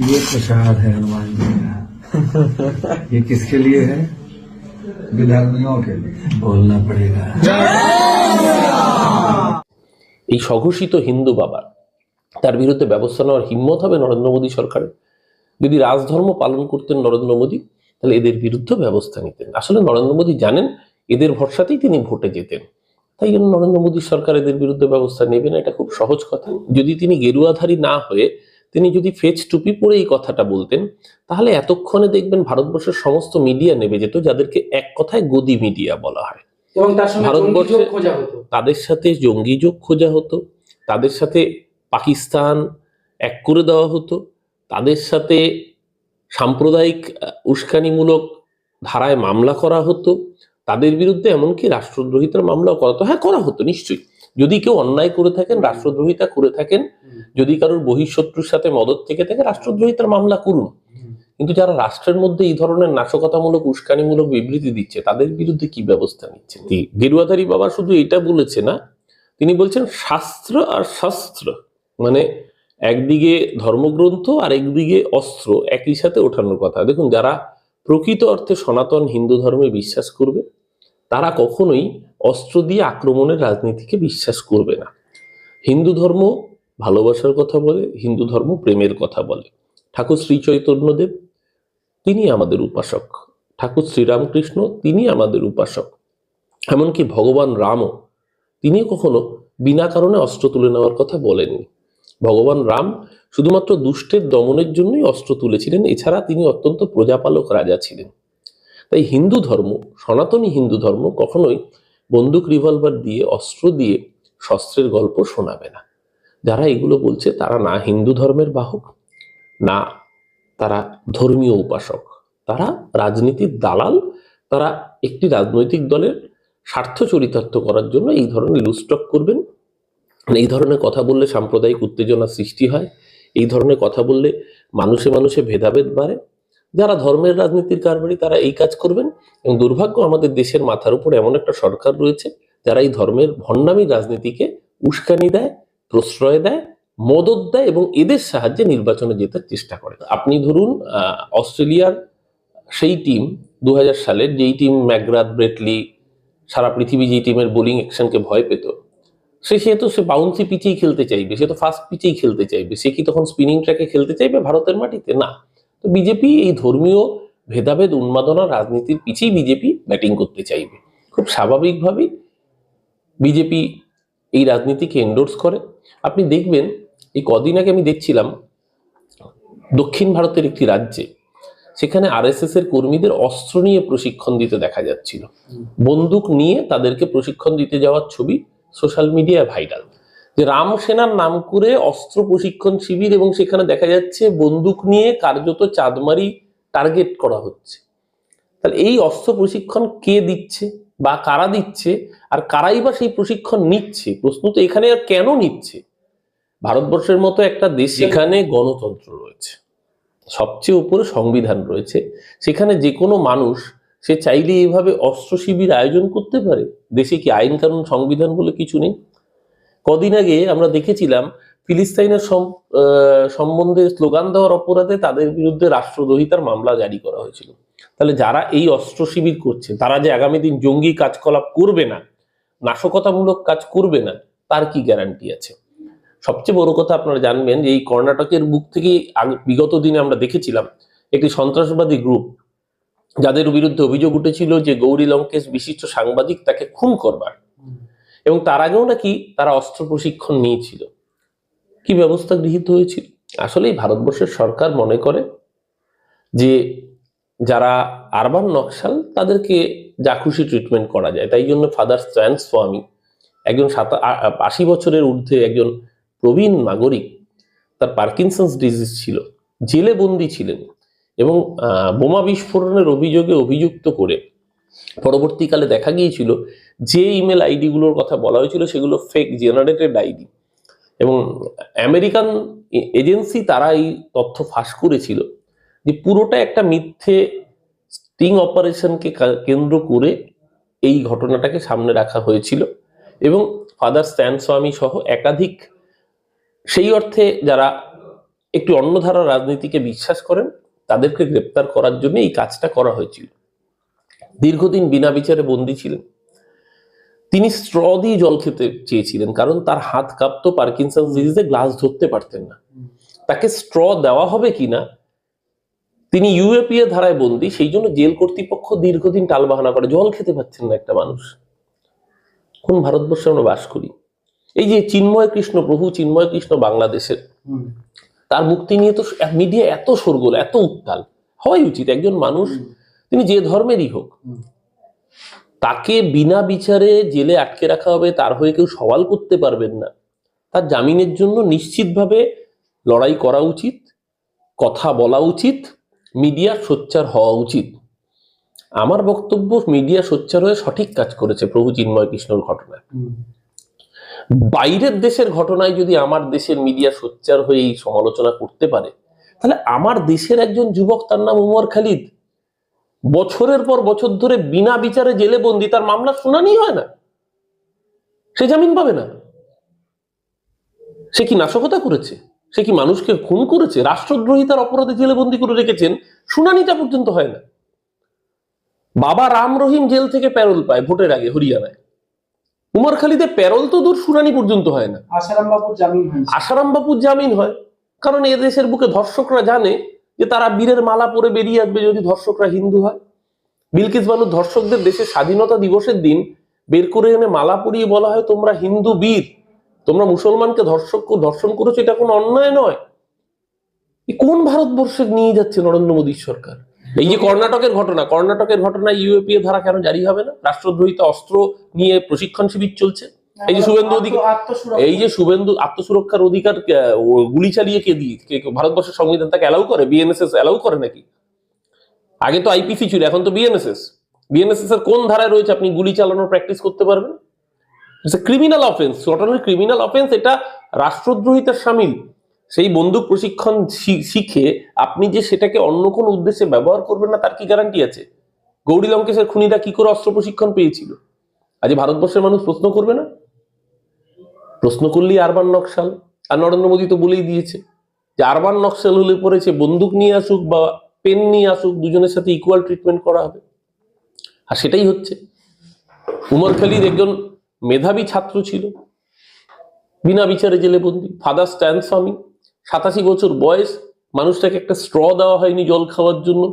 ये प्रसाद है हनुमान जी का ये किसके लिए है विधार्मियों के लिए बोलना पड़ेगा এই স্বঘোষিত হিন্দু বাবা তার বিরুদ্ধে ব্যবস্থা নেওয়ার হিম্মত হবে নরেন্দ্র মোদী সরকারের যদি রাজধর্ম পালন করতেন নরেন্দ্র মোদী তাহলে এদের বিরুদ্ধে ব্যবস্থা নিতেন আসলে নরেন্দ্র মোদী জানেন এদের ভরসাতেই তিনি ভোটে যেতেন তাই জন্য নরেন্দ্র মোদী সরকার এদের বিরুদ্ধে ব্যবস্থা নেবে না এটা খুব সহজ কথা যদি তিনি গেরুয়াধারী না হয়ে তিনি যদি ফেজ টুপি পরে এই কথাটা বলতেন তাহলে এতক্ষণে দেখবেন ভারতবর্ষের সমস্ত মিডিয়া নেবে যেত যাদেরকে এক কথায় গদি মিডিয়া বলা হয়। এবং তার সঙ্গে ভারতবর্ষে- তাদের সাথে জঙ্গি যোগ খোঁজা হতো তাদের সাথে পাকিস্তান এক করে দেওয়া হতো তাদের সাথে সাম্প্রদায়িক উস্কানিমূলক ধারায় মামলা করা হতো তাদের বিরুদ্ধে এমনকি রাষ্ট্রদ্রোহিতার মামলাও করা হতো। হ্যাঁ করা হতো নিশ্চয়ই। যদি কেউ অন্যায় করে থাকেন রাষ্ট্রদ্রোহিতা করে থাকেন যদি কারোর বহিঃশত্রুর সাথে মদত থেকে থাকে রাষ্ট্রদ্রোহিতার মামলা করুন। কিন্তু যারা রাষ্ট্রের মধ্যে এই ধরনের নাশকতামূলক উস্কানিমূলক বিবৃতি দিচ্ছে তাদের বিরুদ্ধে কি ব্যবস্থা নিচ্ছে? গেরুয়াধারী বাবা শুধু এটা বলেছে না তিনি বলছেন শাস্ত্র আর শাস্ত্র মানে একদিকে ধর্মগ্রন্থ আর একদিকে অস্ত্র একই সাথে ওঠানোর কথা। দেখুন যারা প্রকৃত অর্থে সনাতন হিন্দু ধর্মে বিশ্বাস করবে তারা কখনোই অস্ত্র দিয়ে আক্রমণের রাজনীতিকে বিশ্বাস করবে না। হিন্দু ধর্ম ভালোবাসার কথা বলে, হিন্দু ধর্ম প্রেমের কথা বলে। ঠাকুর শ্রী চৈতন্যদেব, তিনি আমাদের উপাসক। ঠাকুর শ্রীরামকৃষ্ণ তিনি আমাদের উপাসক। এমনকি ভগবান রামও তিনি কখনো বিনা কারণে অস্ত্র তুলে নেওয়ার কথা বলেননি। ভগবান রাম শুধুমাত্র দুষ্টের দমনের জন্যই অস্ত্র তুলেছিলেন, এছাড়া তিনি অত্যন্ত প্রজাপালক রাজা ছিলেন। তাই হিন্দু ধর্ম, সনাতনী হিন্দু ধর্ম কখনোই বন্দুক রিভলভার দিয়ে, অস্ত্র দিয়ে শস্ত্রের গল্প শোনাবে না। যারা এগুলো বলছে, তারা না হিন্দু ধর্মের বাহক, না তারা ধর্মীয় উপাসক। তারা রাজনীতির দালাল, তারা একটি রাজনৈতিক দলের স্বার্থ চরিতার্থ করার জন্য এই ধরনের লুস্টক করবেন। মানে এই ধরনের কথা বললে সাম্প্রদায়িক উত্তেজনা সৃষ্টি হয়, এই ধরনের কথা বললে মানুষে মানুষে ভেদাভেদ বাড়ে। যারা ধর্মের রাজনীতির কারবারি, তারা এই কাজ করবেন এবং দুর্ভাগ্য আমাদের দেশের মাথার উপর এমন একটা সরকার রয়েছে, যারা এই ধর্মের ভণ্ডামি রাজনীতিকে উস্কানি দেয়, প্রশ্রয় দেয়, মদত দেয় এবং এদের সাহায্যে নির্বাচনে জেতার চেষ্টা করে। আপনি ধরুন অস্ট্রেলিয়ার সেই টিম দু হাজার সালের যেই টিম ম্যাকগ্রাথ, ব্রেটলি, সারা পৃথিবী যেই টিমের বোলিং অ্যাকশনকে ভয় পেত, সে সেহেতু সে বাউন্সি পিচেই খেলতে চাইবে, সে তো ফাস্ট পিচেই খেলতে চাইবে, সে কি তখন স্পিনিং ট্র্যাকে খেলতে চাইবে ভারতের মাটিতে? না। তো বিজেপি এই ধর্মীয় ভেদাভেদ উন্মাদনা রাজনীতির পিছেই বিজেপি ব্যাটিং করতে চাইবে। খুব স্বাভাবিকভাবেই বিজেপি এই রাজনীতিকে এন্ডোর্স করে। আপনি দেখবেন এই কদিন আগে আমি দেখছিলাম দক্ষিণ ভারতের একটি রাজ্যে সেখানে আরএসএস এর কর্মীদের অস্ত্র নিয়ে প্রশিক্ষণ দিতে দেখা যাচ্ছিল। বন্দুক নিয়ে তাদেরকে প্রশিক্ষণ দিতে যাওয়ার ছবি সোশ্যাল মিডিয়ায় ভাইরাল যে রাম সেনার নাম করে অস্ত্র প্রশিক্ষণ শিবির এবং সেখানে দেখা যাচ্ছে বন্দুক নিয়ে কার্যত চাঁদমারি টার্গেট করা হচ্ছে। তাহলে এই অস্ত্র প্রশিক্ষণ কে দিচ্ছে বা কারা দিচ্ছে আর কারাই বা সেই প্রশিক্ষণ নিচ্ছে? প্রশ্ন তো এখানে আর কেন নিচ্ছে? ভারতবর্ষের মতো একটা দেশ সেখানে গণতন্ত্র রয়েছে সবচেয়ে উপরে সংবিধান রয়েছে সেখানে যে কোনো মানুষ সে চাইলে এভাবে অস্ত্র শিবির আয়োজন করতে পারে? দেশে কি আইন কানুন সংবিধান বলে কিছু নেই? কদিন আগে আমরা দেখেছিলাম ফিলিস্তাইনের সম্বন্ধে স্লোগান দেওয়ার অপরাধে তাদের বিরুদ্ধে রাষ্ট্রদ্রোহিতার মামলা জারি করা হয়েছিল। তাহলে যারা এই অস্ত্র শিবির করছে, তারা যে আগামী দিন জঙ্গি কাজকলাপ করবে না, নাশকতামূলক কাজ করবে না, তার কি গ্যারান্টি আছে? সবচেয়ে বড় কথা আপনারা জানবেন যে এই কর্ণাটকের বুক থেকে বিগত দিনে আমরা দেখেছিলাম একটি সন্ত্রাসবাদী গ্রুপ যাদের বিরুদ্ধে অভিযোগ উঠেছিল যে গৌরী লঙ্কেশ বিশিষ্ট সাংবাদিক তাকে খুন করবার। এবং তার আগেও নাকি তারা অস্ত্র প্রশিক্ষণ নিয়েছিল। কি ব্যবস্থা গৃহীত হয়েছিল? আসলেই ভারতবর্ষের সরকার মনে করে যে যারা আরবান নকশাল, তাদেরকে যা খুশি ট্রিটমেন্ট করা যায়। তাই জন্য ফাদার স্ট্যান স্বামী একজন সাতা আশি বছরের ঊর্ধ্বে একজন প্রবীণ নাগরিক, তার পার্কিনসন্স ডিজিজ ছিল, জেলে বন্দি ছিলেন এবং বোমা বিস্ফোরণের অভিযোগে অভিযুক্ত করে পরবর্তীকালে দেখা গিয়েছিল যে ইমেল আইডিগুলোর কথা বলা হয়েছিল সেগুলো ফেক জেনারেটেড আইডি এবং আমেরিকান এজেন্সি তারা এই তথ্য ফাঁস করেছিল যে পুরোটা একটা মিথ্যে স্টিং অপারেশনকে কেন্দ্র করে এই ঘটনাটাকে সামনে রাখা হয়েছিল এবং ফাদার স্ট্যান স্বামী সহ একাধিক সেই অর্থে যারা একটু অন্য ধারা রাজনীতিকে বিশ্বাস করেন তাদেরকে গ্রেপ্তার করার জন্য এই কাজটা করা হয়েছিল। দীর্ঘদিন বিনা বিচারে বন্দী ছিলেন। তিনি স্ট্র দিয়ে জল খেতে চেয়েছিলেন কারণ তার হাত কাঁপতো পার্কিনসন্স ডিজিজে গ্লাস ধরতে পারতেন না। তাকে স্ট্র দেওয়া হবে কিনা তিনি ইউএপিএ ধারায় বন্দী সেই জন্য জেল কর্তৃপক্ষ দীর্ঘদিন টালবাহানা করে জল খেতে পাচ্ছেন না একটা মানুষ। কোন ভারতবর্ষে আমরা বাস করি। এই যে চিন্ময় কৃষ্ণ প্রভু চিন্ময় কৃষ্ণ বাংলাদেশের তার মুক্তি নিয়ে তো মিডিয়া এত সরগোল এত উত্তাল। হওয়াই উচিত একজন মানুষ তিনি যে ধর্মেরই হোক। তাকে বিনা বিচারে জেলে আটকে রাখা হবে, তার হয়ে কেউ সওয়াল করতে পারবেন না। তার জামিনের জন্য নিশ্চিতভাবে লড়াই করা উচিত, কথা বলা উচিত, মিডিয়া সোচ্চার হওয়া উচিত। আমার বক্তব্য, মিডিয়া সোচ্চার হয়ে সঠিক কাজ করেছে প্রভু চিন্ময় কৃষ্ণর ঘটনায় বাইরের দেশের ঘটনায় যদি আমার দেশের মিডিয়া সোচ্চার হয়ে এই সমালোচনা করতে পারে, তাহলে আমার দেশের একজন যুবক, তার নাম উমর খালিদ বছরের পর বছর ধরে বিনা বিচারে জেলে বন্দি তার মামলা শুনানি হয় না। সে জামিন পাবে না। সে কি নাশকতা করেছে? সে কি মানুষকে খুন করেছে? রাষ্ট্রদ্রোহিতার অপরাধে জেলে বন্দি করে রেখেছেন? শুনানিটা পর্যন্ত হয় না। বাবা রাম রহিম জেল থেকে প্যারোল পায় ভোটের আগে হরিয়ানায়। উমর খালিদে প্যারোল তো দূর শুনানি পর্যন্ত হয় না। আসারাম বাবুর জামিন হয়েছে। আসারাম বাপুর জামিন হয়। কারণ এ দেশের বুকে ধর্ষকরা জানে যে তারা বীরের মালা পরে বেরিয়ে আসবে যদি ধর্ষকরা হিন্দু হয়। বিলকিস বানুর ধর্ষকদের দেশের স্বাধীনতা দিবসের দিন বের করে এনে মালা পরিয়ে বলা হয়, তোমরা হিন্দু বীর, তোমরা মুসলমানকে ধর্ষক ধর্ষণ করেছ, এটা কোনো অন্যায় নয়। কোন ভারতবর্ষে নিয়ে যাচ্ছে নরেন্দ্র মোদীর সরকার? এই যে কর্ণাটকের ঘটনা, কর্ণাটকের ঘটনায় ইউএপিএ ধারা কেন জারি হবে না? রাষ্ট্রদ্রোহিতা অস্ত্র নিয়ে প্রশিক্ষণ শিবির চলছে। এই যে শুভেন্দু অধিকারী-। এই যে শুভেন্দু আত্মসুরক্ষার অধিকার গুলি চালিয়ে কে দিয়ে ভারতবর্ষের সংবিধান তাকে অ্যালাউ করে? বিএনএসএস অ্যালাউ করে নাকি? আগে তো আইপিসি ছিল এখন তো বিএনএসএস বিএনএসএস এর কোন ধারায় রয়েছে আপনি গুলি চালানোর প্র্যাকটিস করতে পারবেন? Criminal offence not criminal offence এটা রাষ্ট্রদ্রোহিতার সামিল। সেই বন্দুক প্রশিক্ষণ শিখে আপনি যে সেটাকে অন্য কোনো উদ্দেশ্যে ব্যবহার করবেন না তার কি গ্যারান্টি আছে? গৌরী লঙ্কেশের খুনিরা কি করে অস্ত্র প্রশিক্ষণ পেয়েছিল? আজ ভারতবর্ষের মানুষ প্রশ্ন করবে না? প্রশ্ন করলেই আরবান নকশাল। আর নরেন্দ্র মোদী তো বলেই দিয়েছে যে আরবান নকশাল হলে পড়েছে বন্দুক নিয়ে আসুক বা পেন নিয়ে আসুক, দুজনের সাথে ইকুয়াল ট্রিটমেন্ট করা হবে। আর সেটাই হচ্ছে। উমর খালিদ একজন মেধাবী ছাত্র ছিল, বিনা বিচারে জেলে বন্দি ফাদার স্ট্যান স্বামী সাতাশি বছর বয়স, মানুষটাকে একটা স্ট্র দেওয়া হয়নি জল খাওয়ার জন্য,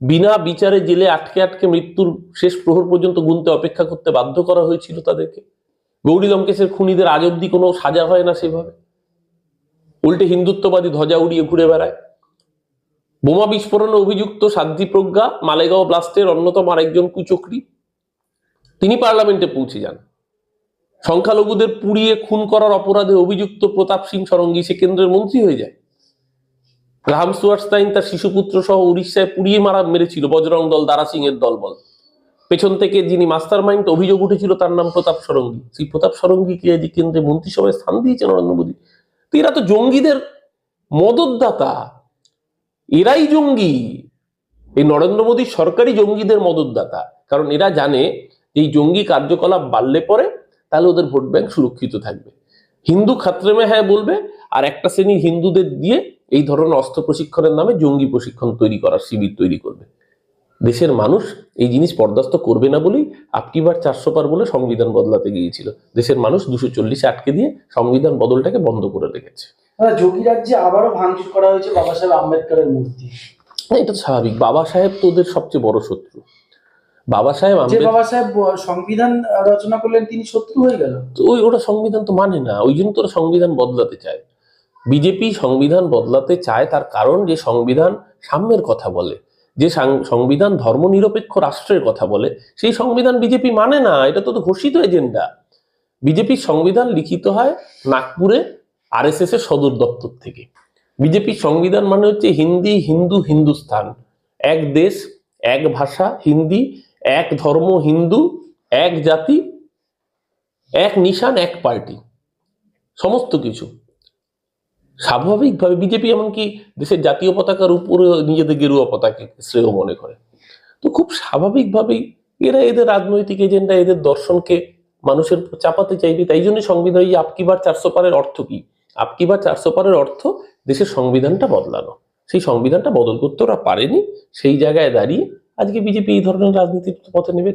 বিনা বিচারে জেলে আটকে আটকে মৃত্যুর শেষ প্রহর পর্যন্ত গুনতে অপেক্ষা করতে বাধ্য করা হয়েছিল তাদেরকে। গৌরী লঙ্কেশের খুনিদের আজ অব্দি কোনো সাজা হয় না সেভাবে। উল্টে হিন্দুত্ববাদী ধ্বজা উড়িয়ে ঘুরে বেড়ায়। বোমা বিস্ফোরণে অভিযুক্ত সাধ্বী প্রজ্ঞা, মালেগাঁও ব্লাস্টের অন্যতম আরেকজন কুচক্রী। তিনি পার্লামেন্টে পৌঁছে যান। সংখ্যালঘুদের পুড়িয়ে খুন করার অপরাধে অভিযুক্ত প্রতাপ সিং সরঙ্গী সে কেন্দ্রের মন্ত্রী হয়ে যায়। রাহাম সুয়ার্স্তাইন তার শিশুপুত্র সহ উড়িষ্যায় পুড়িয়ে মারা মেরেছিল বজরং দল দারা সিং এর দলবল। পেছন থেকে যিনি মাস্টার মাইন্ড অভিযোগ উঠেছিল তার নাম প্রতাপ সরঙ্গী। সেই প্রতাপ সরঙ্গীকে যে কেন্দ্রে মন্ত্রিসভায় স্থান দিয়েছে নরেন্দ্র মোদী? তো এরা তো জঙ্গিদের মদতদাতা। এরাই জঙ্গি। এই নরেন্দ্র মোদী সরকারি জঙ্গিদের মদতদাতা। কারণ এরা জানে এই জঙ্গি কার্যকলাপ বাড়লে পরে তাহলে ওদের ভোট ব্যাংক সুরক্ষিত থাকবে। হিন্দু খাত্রেমে হ্যাঁ বলবে, আর একটা শ্রেণির হিন্দুদের দিয়ে এই ধরনের অস্ত্র প্রশিক্ষণের নামে জঙ্গি প্রশিক্ষণ তৈরি করার শিবির তৈরি করবে। দেশের মানুষ এই জিনিস বরদাস্ত করবে না বলেই আপকিবার চারশো পার বলে সংবিধান বদলাতে গিয়েছিল। দেশের মানুষ দুশো চল্লিশে আটকে দিয়ে সংবিধান বদলটাকে বন্ধ করে রেখেছে। যোগী রাজ্যে আবারও ভাঙচুর করা হয়েছে বাবা সাহেব আম্বেদকরের মূর্তি। না, এটা স্বাভাবিক। বাবা সাহেব তো ওদের সবচেয়ে বড় শত্রু। বাবা সাহেব যে বাবা সাহেব সংবিধান রচনা করলেন তিনি শত্রু হয়ে গেল। তো ওই ওরা সংবিধান তো মানে না। ওই জন্য তো ওরা সংবিধান বদলাতে চায়। বিজেপি সংবিধান বদলাতে চায় তার কারণ যে সংবিধান সাম্যের কথা বলে। যে সংবিধান ধর্মনিরপেক্ষ রাষ্ট্রের কথা বলে, সেই সংবিধান বিজেপি মানে না, এটা তো তো ঘোষিত এজেন্ডা। বিজেপির সংবিধান লিখিত হয় নাগপুরে আরএসএস এর সদর দপ্তর থেকে। বিজেপির সংবিধান মানে হচ্ছে হিন্দি, হিন্দু হিন্দুস্থান এক দেশ, এক ভাষা, হিন্দি, এক ধর্ম, হিন্দু, এক জাতি, এক নিশান, এক পার্টি। সমস্ত কিছু। স্বাভাবিকভাবে বিজেপি এমনকি দেশের জাতীয় পতাকার উপরে নিজেদের গেরুয়া পতাকে শ্রেয় মনে করে। তো খুব স্বাভাবিকভাবেই এরা এদের রাজনৈতিক এজেন্ডা, এদের দর্শনকে মানুষের চাপাতে চাইবে। তাই জন্য সংবিধান এই আপকিবার চারশো পারের অর্থ কি? আপকিবার চারশো পারের অর্থ দেশের সংবিধানটা বদলানো। সেই সংবিধানটা বদল করতে ওরা পারেনি। সেই জায়গায় দাঁড়িয়ে আজকে বিজেপি এই ধরনের রাজনীতির পথে নেবে